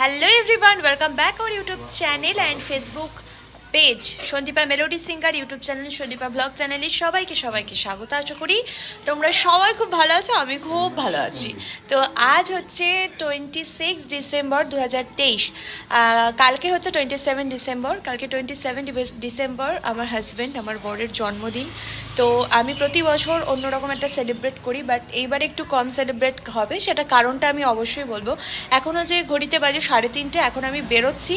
Hello everyone welcome back our YouTube channel and Facebook page Sandipa melody singer YouTube channel, Sandipa blog চ্যানেলে সবাইকে সবাইকে স্বাগত। আশা করি তোমরা সবাই খুব ভালো আছো, আমি খুব ভালো আছি। তো আজ হচ্ছে টোয়েন্টি সিক্স ডিসেম্বর দু হাজার তেইশ কালকে হচ্ছে টোয়েন্টি সেভেন ডিসেম্বর। কালকে টোয়েন্টি সেভেন ডিসেম্বর আমার হাজব্যান্ড আমার বরের জন্মদিন। তো আমি প্রতি বছর অন্যরকম একটা সেলিব্রেট করি বাট এইবার একটু কম সেলিব্রেট হবে। সেটা কারণটা আমি অবশ্যই বলব। এখনও যে ঘড়িতে বাজে সাড়ে তিনটে, এখন আমি বেরোচ্ছি।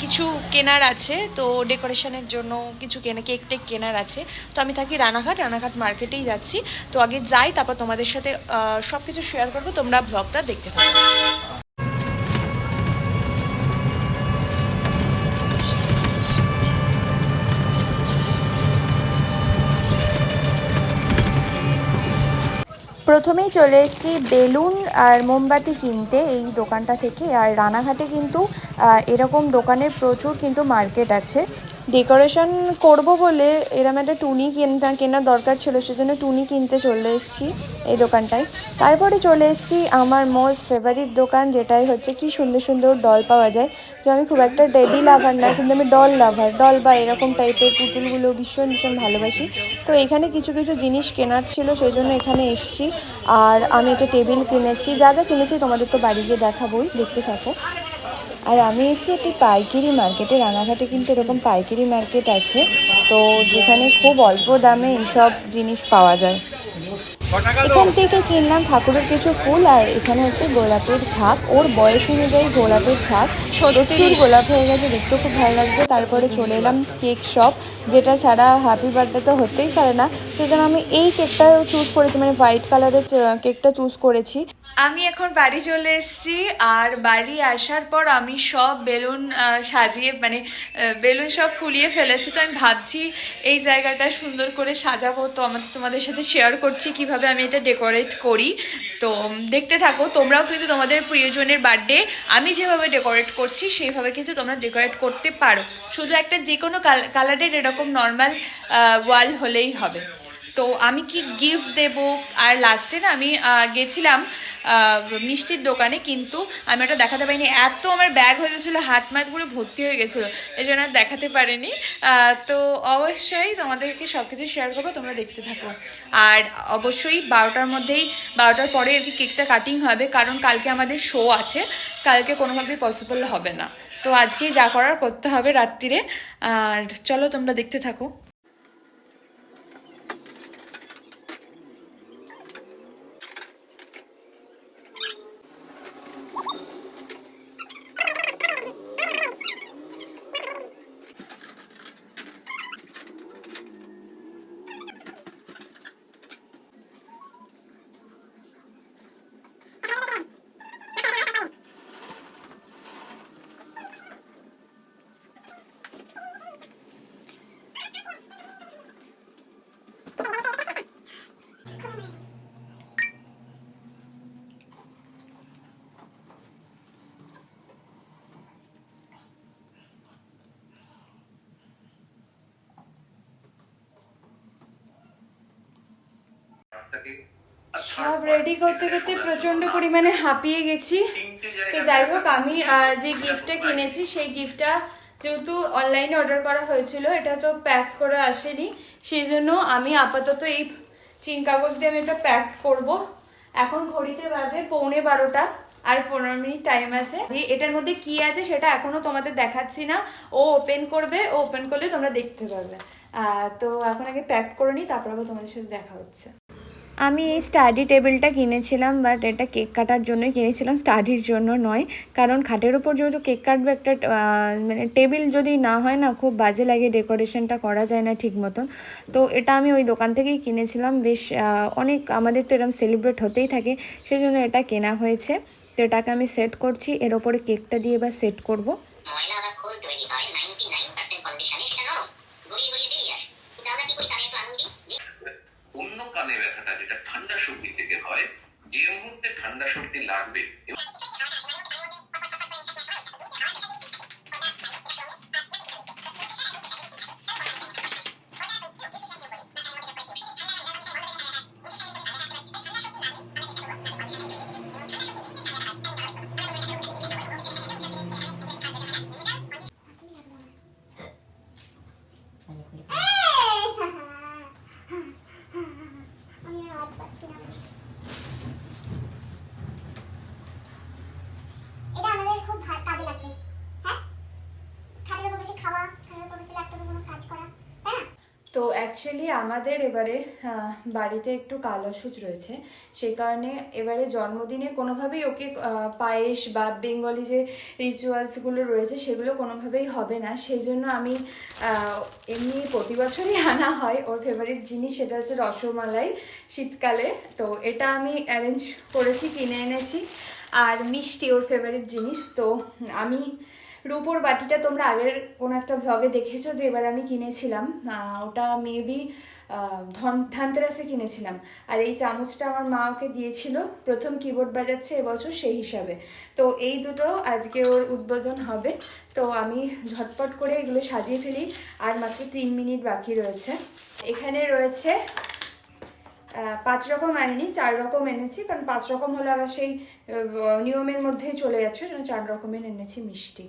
কিছু কেনার আছে, তো ডেকোরেশনের জন্য কিছু কেনা, কেক টেক কেনার আছে। তো আমি থাকি রানাঘাট রানাঘাট মার্কেটেই যাচ্ছি। তো আগে যাই, তারপর তোমাদের সাথে সব কিছু শেয়ার করব। তোমরা ব্লগটা দেখতে থাকো। প্রথমেই চলে এসেছি বেলুন আর মোমবাতি কিনতে এই দোকানটা থেকে। আর রানাঘাটে কিন্তু এরকম দোকানের প্রচুর কিন্তু মার্কেট আছে। ডেকোরেশন করব বলে এরম একটা টুনি কেনা কেনার দরকার ছিল, সেজন্য টুনি কিনতে চলে এসেছি এই দোকানটায়। তারপরে চলে এসেছি আমার মোস্ট ফেভারিট দোকান, যেটাই হচ্ছে কি সুন্দর সুন্দর ডল পাওয়া যায়। যে আমি খুব একটা ডেডি লাভার না, কিন্তু আমি ডল লাভার ডল বা এরকম টাইপের পুতুলগুলো ভীষণ ভীষণ ভালোবাসি। তো এখানে কিছু কিছু জিনিস কেনার ছিল সেই জন্য এখানে এসেছি। আর আমি একটা টেবিল কিনেছি, যা যা কিনেছি তোমাদের তো বাড়ি গিয়ে দেখাবোই, দেখতে থাকো। আর আমি এসেছি একটি পাইকারি মার্কেটে, রানাঘাটে কিন্তু এরকম পাইকারি মার্কেট আছে। তো যেখানে খুব অল্প দামে এইসব জিনিস পাওয়া যায়। এখান থেকে কিনলাম ঠাকুরের কিছু ফুল আর এখানে হচ্ছে গোলাপের ঝাঁক ওর বয়স অনুযায়ী গোলাপের ঝাঁক প্রচুর গোলাপ হয়ে গেছে, দেখতে খুব ভালো লাগছে। তারপরে চলে এলাম কেক শপ, যেটা ছাড়া হ্যাপি বার্থডে তো হতেই পারে না। সেজন্য আমি এই কেকটা চুজ করেছি মানে হোয়াইট কালারের কেকটা চুজ করেছি। আমি এখন বাড়ি চলে এসেছি, আর বাড়ি আসার পর আমি সব বেলুন সাজিয়ে মানে বেলুন সব ফুলিয়ে ফেলেছি। তো আমি ভাবছি এই জায়গাটা সুন্দর করে সাজাবো। তো আমাদের তোমাদের সাথে শেয়ার করছি কীভাবে আমি এটা ডেকোরেট করি। তো দেখতে থাকো, তোমরাও কিন্তু তোমাদের প্রিয়জনের বার্থডে আমি যেভাবে ডেকোরেট করছি, সেইভাবে কিন্তু তোমরা ডেকোরেট করতে পারো। শুধু একটা যে কোনো কালারের এরকম নর্মাল ওয়াল হলেই হবে। তো আমি কি গিফট দেব? আর লাস্টে না আমি গেছিলাম মিষ্টির দোকানে, কিন্তু আমি ওটা দেখাতে পারিনি। এত আমার ব্যাগ হয়ে গেছিল, হাত মাত পুরো ভর্তি হয়ে গেছিল। এই জন্য আর দেখাতে পারিনি। তো অবশ্যই তোমাদেরকে সব কিছু শেয়ার করব, তোমরা দেখতে থাকো। আর অবশ্যই বারোটার মধ্যেই, বারোটার পরে আর কি কেকটা কাটিং হবে, কারণ কালকে আমাদের শো আছে। কালকে কোনোভাবেই পসিবল হবে না। তো আজকেই যা করার করতে হবে রাত্রিরে আর চলো তোমরা দেখতে থাকো। সব রেডি করতে করতে প্রচণ্ড পরিমাণে হাঁপিয়ে গেছি। তো যাই হোক আমি যে গিফটটা কিনেছি সেই গিফটটা যেহেতু অনলাইনে অর্ডার করা হয়েছিল এটা তো প্যাক করে আসেনি। সেই জন্য আমি আপাতত এই চিন কাগজ দিয়ে আমি এটা প্যাক করব। এখন ঘড়িতে বাজে পৌনে বারোটা আর পনেরো মিনিট টাইম আছে। যে এটার মধ্যে কি আছে সেটা এখনও তোমাদের দেখাচ্ছি না। ও ওপেন করবে ও ওপেন করলে তোমরা দেখতে পারবে। তো এখন আগে প্যাক করে নিই তারপর আবার তোমাদের সাথে দেখা হচ্ছে। আমি এই স্টাডি টেবিলটা কিনেছিলাম বাট এটা কেক কাটার জন্যই কিনেছিলাম স্টাডির জন্য নয়। কারণ খাটের ওপর যেহেতু কেক কাটবে একটা মানে টেবিল যদি না হয় না, খুব বাজে লাগে ডেকোরেশনটা করা যায় না ঠিক মতন। তো এটা আমি ওই দোকান থেকেই কিনেছিলাম। বেশ অনেক, আমাদের তো এরকম সেলিব্রেট হতেই থাকে, সেজন্য এটা কেনা হয়েছে। তো এটাকে আমি সেট করছি, এর ওপরে কেকটা দিয়ে এবার সেট করব পার্সেন্ট কন্ডিশনে সেটা নরম গড়িয়ে গড়িয়ে বেরিয়ে আসে কিন্তু আমরা কি করি কানে একটু আঙুল দিই অন্য কানে ব্যথাটা যেটা ঠান্ডা সর্দি থেকে হয় যে মুহূর্তে ঠান্ডা সর্দি লাগবে অ্যাকচুয়ালি আমাদের এবারে বাড়িতে একটু কালসুচ রয়েছে। সেই কারণে এবারে জন্মদিনে কোনোভাবেই ওকে পায়েস বা বেঙ্গলি যে রিচুয়ালসগুলো রয়েছে, সেগুলো কোনোভাবেই হবে না। সেই জন্য আমি এমনি প্রতি বছরই আনা হয়। ওর ফেভারিট জিনিস সেটা হচ্ছে রসমালাই শীতকালে। তো এটা আমি অ্যারেঞ্জ করেছি, কিনে এনেছি। আর মিষ্টি ওর ফেভারিট জিনিস। তো আমি রূপোর বাটিটা তোমরা আগের কোনো একটা ভ্লগে দেখেছ যে এবার আমি কিনেছিলাম। ওটা মেবি ধন, ধানতেরাসে কিনেছিলাম। আর এই চামচটা আমার মা ওকে দিয়েছিল। প্রথম কিবোর্ড বাজাচ্ছে এবছর সেই হিসাবে। তো এই দুটো আজকে ওর উদ্বোধন হবে। তো আমি ঝটপট করে এগুলো সাজিয়ে ফেলি। আর মাত্র তিন মিনিট বাকি রয়েছে। এখানে রয়েছে পাঁচ রকম আনিনি চার রকম এনেছি। কারণ পাঁচ রকম হলে আবার সেই নিয়মের মধ্যেই চলে যাচ্ছে। চার রকমের এনেছি মিষ্টি।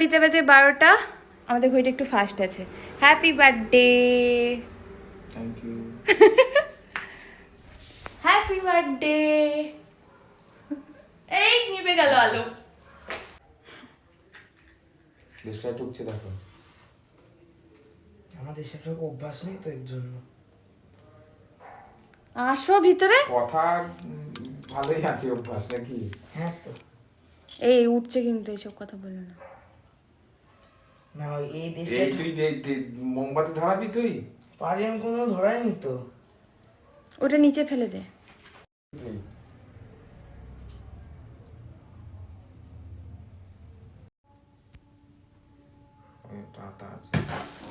ঘড়িতে বাজে বারোটা। আমাদের ঘড়িটা একটু ফাস্ট আছে। হ্যাপি বার্থডে হ্যাপি বার্থডে এই নিভে গেল আলো। দেশটা ঢুকছে দেখো। আমাদের সেটা অভ্যাস নেই তো এর জন্য। আসো ভিতরে। কথা ভালোই আছে অভ্যাস নাকি? হ্যাঁ তো। এই উঠছে কিন্তু এইসব কথা বলো না। না এই দেশে এই তুই দে- দে- মোমবাতি ধরাবি তুই? পারি আমি কোনো ধরাইনি তো। ওটা নিচে ফেলে দে।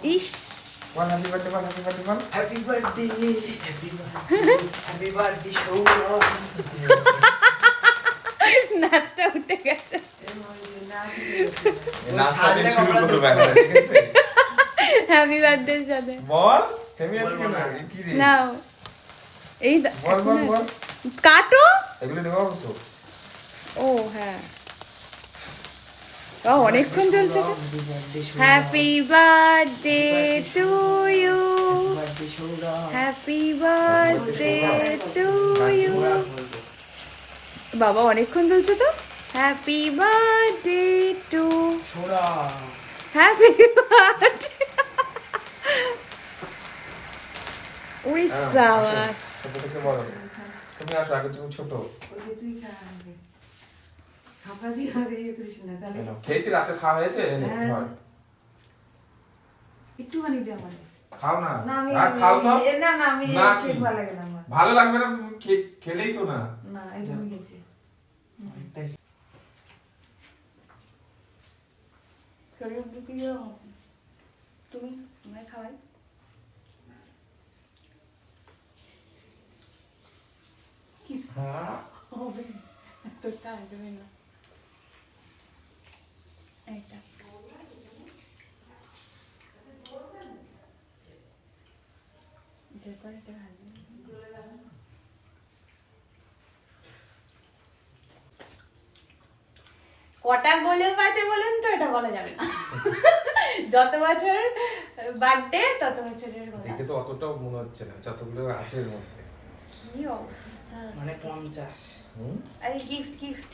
ইস। বল, happy birthday বল। Happy birthday happy birthday happy birthday Sourav নাচটা উঠে গেছে এই নাচটা দিয়ে শুরু করব এখন, ঠিক আছে? হ্যাপি বার্থডে সাথে বল? কি রে? নাও এই বল বল বল। কাটো? এগুলো তো। ও হ্যাঁ। ও অনেকক্ষণ চলছে happy birthday to you happy birthday to you বাবা অনেকক্ষণ চলছে তো? Happy birthday to Sourav happy birthday ওই সাবাস তুমি আসো আগে তুমি ছোট। তুই খা খাপা দিয়ে আর ইয়ে করিস না তাহলে খেয়েছি রাতে খাওয়া হয়েছে? হ্যাঁ। একটুখানি দে আমার খাও না। না আমি আর খাও তো। না না আমি? ভালো লাগে না ভালো লাগবে না খে- খেলেই তো না। না এটা আমি গেছি শরীর দিকে তুমি আমরা খাওয়াই। হ্যাঁ? হবে। তো কাটবে না। এইটা। যেটা এটা ভালো। কটা গোলেও আছে বলেন তো এটা বলা যাবে না। যত বছর বার্থডে তত বছরের গোলা। দেখে তো অতটাও মনে হচ্ছে না যতগুলো আছে এর মধ্যে। কি অবস্থা? মানে পঞ্চাশ হুম? আরে গিফট গিফট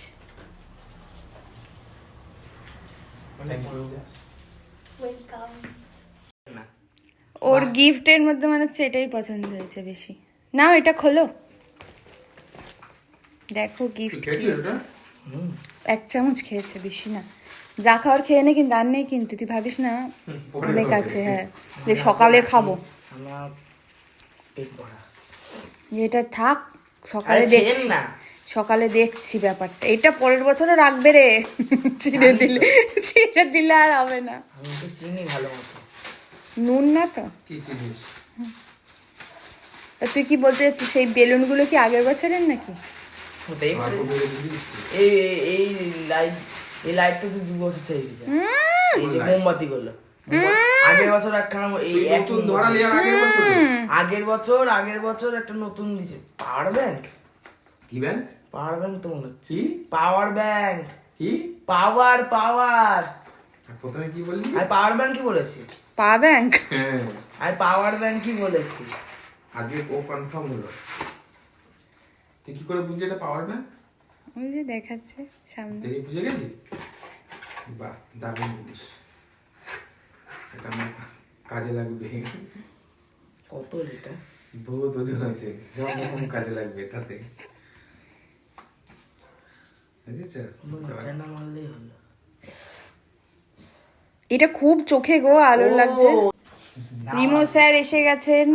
মানে ওয়েলকাম ওর গিফটের মধ্যে মানে হচ্ছে এটাই পছন্দ হয়েছে বেশি। নাও এটা খোলো। দেখো গিফট? হুম। এক চামচ খেয়েছে বেশি না। যা খাওয়ার খেয়ে নে কিন্তু আর নেই কিন্তু তুই ভাবিস না? অনেক আছে হ্যাঁ। যে সকালে খাব। এটা থাক সকালে দেখছি। সকালে দেখছি ব্যাপারটা। এটা পরের বছরও রাখবে রে। তো। দিলে ছিঁড়ে দিলে আর হবে না। চিনি ভালো নুন না তো? কি তুই কি বলতে চাচ্ছিস সেই বেলুনগুলো কি আগের বছরের নাকি? হতেই পারে? এই এই- লাইট এই লাইট তো তুই দু বছর চাই দিয়েছে এই যে মোমবাতি গুলো আগের বছর একখানা এই নতুন ধরালি আর আগের বছরে? আগের বছর আগের বছর একটা নতুন দিছে। পাওয়ার ব্যাংক কি ব্যাংক পাওয়ার ব্যাংক তো মনে হচ্ছে। কি? পাওয়ার ব্যাংক কি? পাওয়ার পাওয়ার প্রথমে কি বললি? আমি পাওয়ার ব্যাংকই বলেছি। পা ব্যাংক হ্যাঁ। আমি পাওয়ার ব্যাংকই বলেছি। আজকে ও কনফার্ম হলো। তুই কি করে বুঝলি এটা পাওয়ার ব্যাংক ওই যে দেখাচ্ছে সামনে। দেখে বুঝে গেলি? বাহ দারুণ জিনিস। এটা আমার কাজে লাগবে। কত এটা বহুত ওজন আছে সব রকম কাজে লাগবে এটাতে। এটা খুব চোখে গো আলোর লাগছে। রিমো স্যার এসে গেছেন।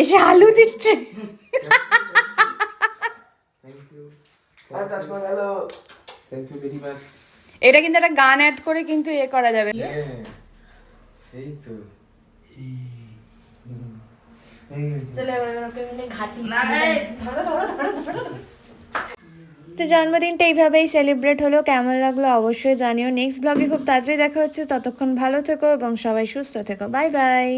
এসে আলু দিচ্ছে থ্যাংক ইউ আর চশমা গেল। থ্যাংক ইউ ভেরি মাচ এটা কিন্তু একটা গান অ্যাড করে কিন্তু এ করা যাবে। হ্যাঁ সেই তো। তো জন্মদিনটা এইভাবেই সেলিব্রেট হলো। কেমন লাগল অবশ্যই জানিও। নেক্সট ব্লগে খুব তাড়াতাড়ি দেখা হচ্ছে। ততক্ষণ ভালো থেকো এবং সবাই সুস্থ থেকো। Bye bye